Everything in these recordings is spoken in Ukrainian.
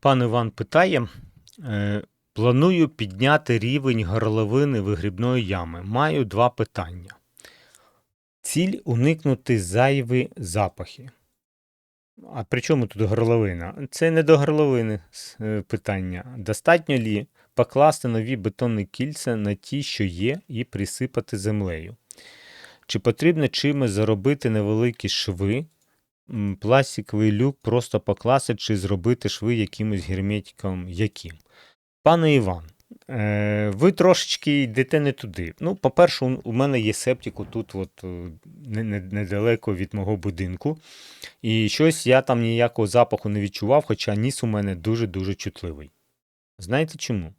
Пан Іван питає: е, планую підняти рівень горловини вигрібної ями. Маю два питання. Ціль уникнути зайві запахи. А при чому тут горловина? Це не до горловини е, питання. Достатньо лі покласти нові бетонні кільця на ті, що є, і присипати землею? Чи потрібно чимось заробити невеликі шви, пластиковий люк просто покласти чи зробити шви якимось герметиком яким? Пане Іван, е, ви трошечки йдете не туди. Ну, по-перше, у- мене є септик тут, от, е, не- не- недалеко від мого будинку. І щось я там ніякого запаху не відчував, хоча ніс у мене дуже-дуже чутливий. Знаєте чому?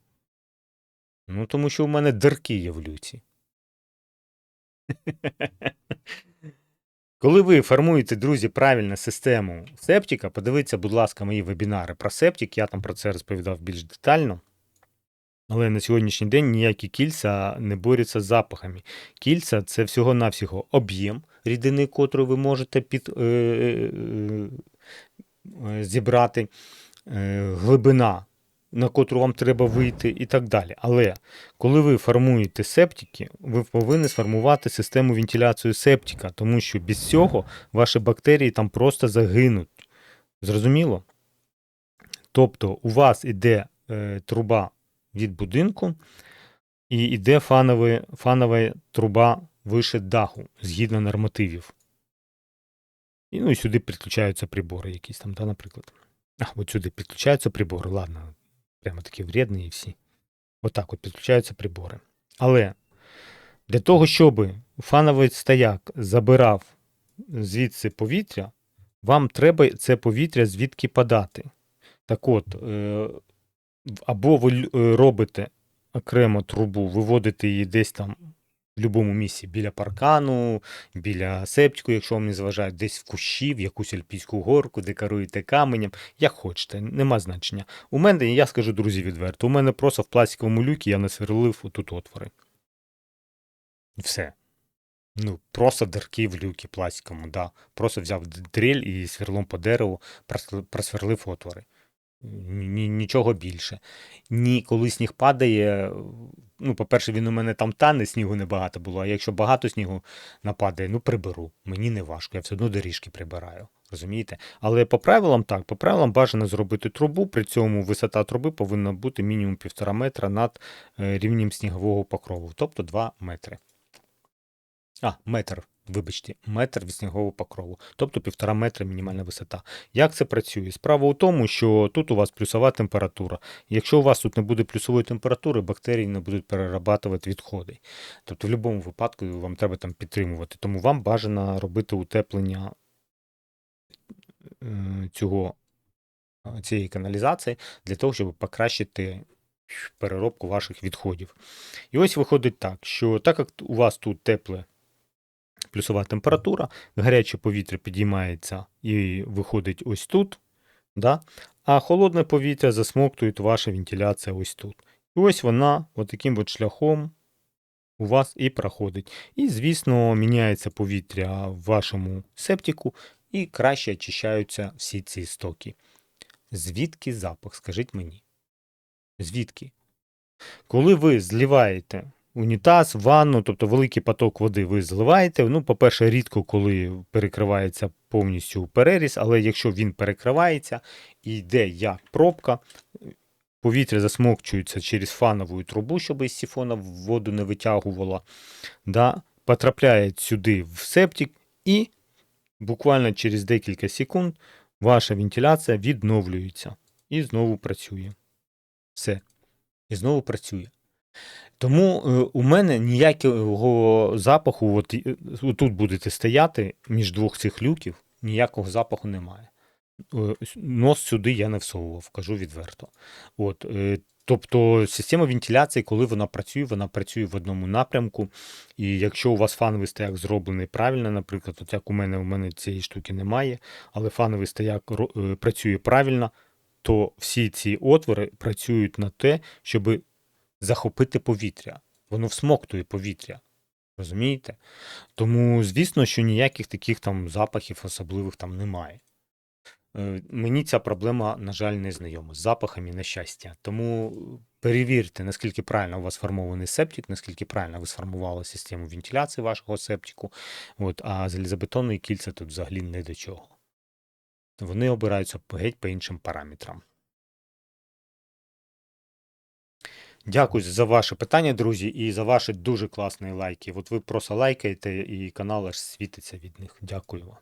Ну, тому що у мене дирки є в люці. Коли ви формуєте, друзі, правильну систему септика, подивіться, будь ласка, мої вебінари про септик, я там про це розповідав більш детально. Але на сьогоднішній день ніякі кільця не борються з запахами. Кільця це всього-навсього об'єм рідини, котру ви можете під, е, е, е, зібрати, е, глибина, на котру вам треба вийти, і так далі. Але коли ви формуєте септики, ви повинні сформувати систему вентиляції септика, тому що без цього ваші бактерії там просто загинуть. Зрозуміло? Тобто у вас іде е, труба від будинку і йде фанова, труба вище даху згідно нормативів. І, ну, і сюди підключаються прибори якісь там, да, наприклад. А, от сюди підключаються прибори, ладно, прямо такі вредні і всі. Отак от підключаються прибори. Але для того, щоб фановий стояк забирав звідси повітря, вам треба це повітря звідки подати. Так от, е, або ви е, робите окремо трубу, виводите її десь там в будь-якому місці біля паркану, біля септику, якщо вам не зважають, десь в кущі, в якусь альпійську горку, декоруєте каменем, як хочете, нема значення. У мене, я скажу, друзі, відверто, у мене просто в пластиковому люкі я насверлив отут отвори. Все. Ну, просто дирки в люкі пластиковому, да. Просто взяв д- дрель і сверлом по дереву просверлив отвори. Ні, ні- нічого більше. Ні, коли сніг падає, ну, по-перше, він у мене там тане, снігу небагато було, а якщо багато снігу нападає, ну приберу. Мені не важко, я все одно доріжки прибираю. Розумієте? Але по правилам так, по правилам бажано зробити трубу, при цьому висота труби повинна бути мінімум півтора метра над е, рівнем снігового покрову, тобто 2 метри. А, метр, вибачте, метр від снігового покрову, тобто півтора метра мінімальна висота. Як це працює? Справа у тому, що тут у вас плюсова температура. Якщо у вас тут не буде плюсової температури, бактерії не будуть перерабатувати відходи. Тобто, в будь-якому випадку вам треба там підтримувати. Тому вам бажано робити утеплення е, цього, е, цієї каналізації для того, щоб покращити переробку ваших відходів. І ось виходить так, що так як у вас тут тепле плюсова температура, гаряче повітря підіймається і виходить ось тут, да? а холодне повітря засмоктує ваша вентиляція ось тут. І ось вона отаким от шляхом у вас і проходить. І, звісно, міняється повітря в вашому септику і краще очищаються всі ці стоки. Звідки запах, скажіть мені? Звідки? Коли ви зливаєте унітаз, ванну, тобто великий поток води ви зливаєте. Ну, по-перше, рідко, коли перекривається повністю переріз, але якщо він перекривається і йде як пробка, повітря засмокчується через фанову трубу, щоб із сифона воду не витягувало, да, потрапляє сюди в септик і буквально через декілька секунд ваша вентиляція відновлюється і знову працює. Все. І знову працює. Тому е, у мене ніякого запаху, от е, тут будете стояти між двох цих люків, ніякого запаху немає. Е, Нос сюди я не всовував, кажу відверто. От, тобто система вентиляції, коли вона працює, вона працює в одному напрямку. І якщо у вас фановий стояк зроблений правильно, наприклад, от як у мене, у мене цієї штуки немає, але фановий стояк працює правильно, то всі ці отвори працюють на те, щоб захопити повітря. Воно всмоктує повітря. Розумієте? Тому, звісно, що ніяких таких там запахів особливих там немає. Е, Мені ця проблема, на жаль, не знайома з запахами на щастя. Тому перевірте, наскільки правильно у вас сформований септик, наскільки правильно ви сформували систему вентиляції вашого септику. От, а залізобетонні кільця тут взагалі не до чого. Вони обираються геть по іншим параметрам. Дякую за ваше питання, друзі, і за ваші дуже класні лайки. От ви просто лайкаєте, і канал аж світиться від них. Дякую вам.